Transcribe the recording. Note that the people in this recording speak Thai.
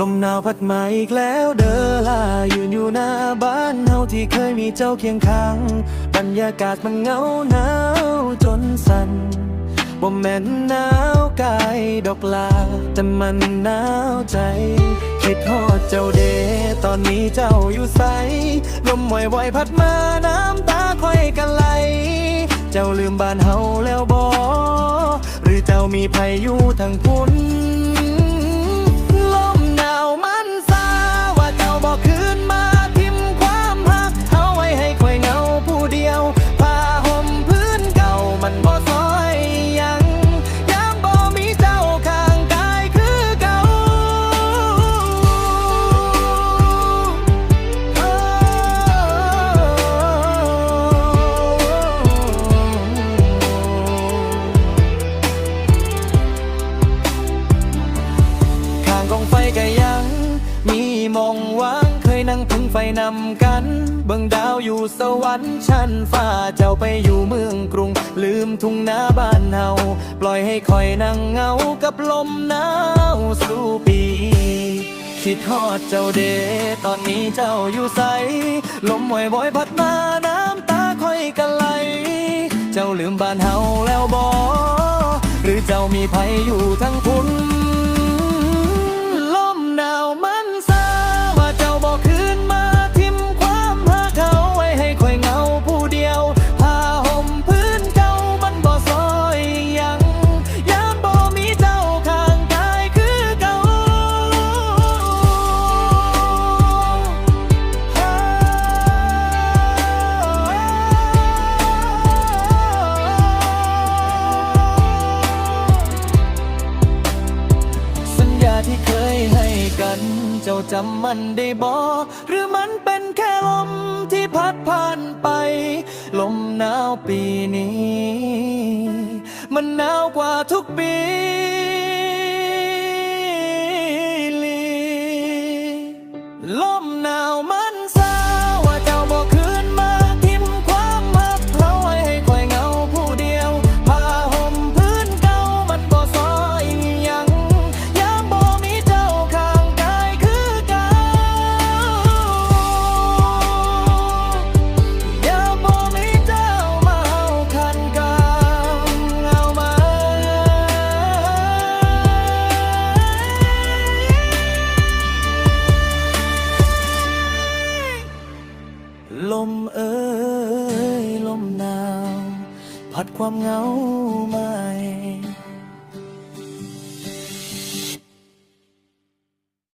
ลมหนาวพัดมาอีกแล้วเดอล่ะยืนอยู่หน้าบ้านเฮาที่เคยมีเจ้าเคียงข้าง บรรยากาศมันเหงาหนาวจนสั่นบ่แม่นหนาวกายดอกลา แต่มันหนาวใจ คิดฮอดเจ้าเด ตอนนี้เจ้าอยู่ไสลมไหวไหวพัดมาน้ำตาค่อยกันไหล เจ้าลืมบ้านเฮาแล้วบ่หรือเจ้ามีภัยอยู่ทางคุณางกองไฟก็ยัง มีมองว่างเคยนั่งพึ่งไฟนำกัน เบิ่งดาวอยู่สวรรค์ชั้นฟ้าเจ้าไปอยู่เมืองกรุง ลืมทุ่งนาบ้านเฮาปล่อยให้คอยนั่งเหงากับลมหนาวสู่ปีคิดฮอดเจ้าเดตอนนี้เจ้าอยู่ใสลมไหวบ่อยพัดมาน้ำตาค่อยกันไหล เจ้าลืมบ้านเฮาแล้วบอหรือเจ้ามีภัยอยู่ทั้งคุณ ยให้กัน เจ้าจำมันได้บ่หรือมันเป็นแค่ลมที่พัดผ่านไป ลมหนาวปีนี้ มันหนาวกว่าทุกปีลมหนาวมัน ลมเอ่ยลมหนาว พัดความเหงามา